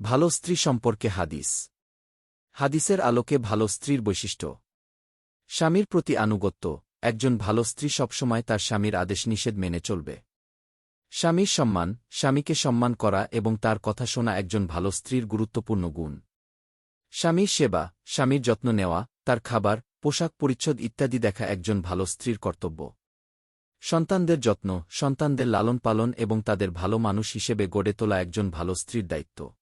ভালো স্ত্রী সম্পর্কে হাদিস। হাদিসের আলোকে ভালো স্ত্রীর বৈশিষ্ট্য। স্বামীর প্রতি আনুগত্য, একজন ভালো স্ত্রী সবসময় তার স্বামীর আদেশ নিষেধ মেনে চলবে। স্বামীর সম্মান, স্বামীকে সম্মান করা এবং তার কথা শোনা একজন ভালো স্ত্রীর গুরুত্বপূর্ণ গুণ। স্বামীর সেবা, স্বামীর যত্ন নেওয়া, তার খাবার, পোশাক পরিচ্ছদ ইত্যাদি দেখা একজন ভালো স্ত্রীর কর্তব্য। সন্তানদের যত্ন, সন্তানদের লালন পালন এবং তাদের ভালো মানুষ হিসেবে গড়ে তোলা একজন ভালো স্ত্রীর দায়িত্ব।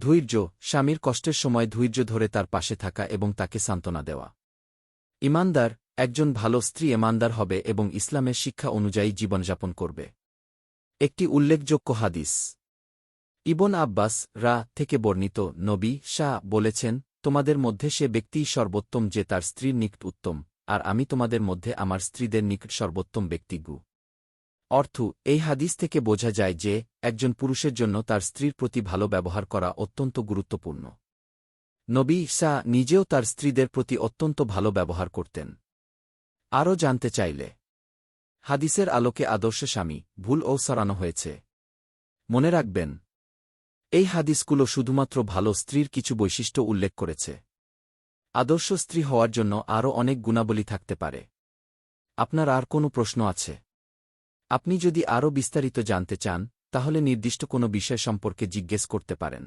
ধৈর্য, স্বামীর কষ্টের সময় ধৈর্য ধরে তার পাশে থাকা এবং তাকে সান্ত্বনা দেওয়া। ইমানদার, একজন ভালো স্ত্রী ইমানদার হবে এবং ইসলামের শিক্ষা অনুযায়ী জীবনযাপন করবে। একটি উল্লেখযোগ্য হাদিস। ইবন আব্বাস, রা, থেকে বর্ণিত নবী শাহ বলেছেন, তোমাদের মধ্যে সে ব্যক্তিই সর্বোত্তম যে তার স্ত্রীর নিকট উত্তম, আর আমি তোমাদের মধ্যে আমার স্ত্রীদের নিকট সর্বোত্তম ব্যক্তিগু অর্থ, এই হাদিস থেকে বোঝা যায় যে, একজন পুরুষের জন্য তার স্ত্রীর প্রতি ভালো ব্যবহার করা অত্যন্ত গুরুত্বপূর্ণ। নবী শাহ নিজেও তার স্ত্রীদের প্রতি অত্যন্ত ভালো ব্যবহার করতেন। আরও জানতে চাইলে, হাদিসের আলোকে আদর্শ স্বামী, ভুল ও সরানো হয়েছে। মনে রাখবেন, এই হাদিসগুলো শুধুমাত্র ভালো স্ত্রীর কিছু বৈশিষ্ট্য উল্লেখ করেছে। আদর্শ স্ত্রী হওয়ার জন্য আরও অনেক গুণাবলী থাকতে পারে। আপনার আর কোনো প্রশ্ন আছে? আপনি যদি আরও বিস্তারিত জানতে চান তাহলে নির্দিষ্ট কোনো বিষয় সম্পর্কে জিজ্ঞেস করতে পারেন।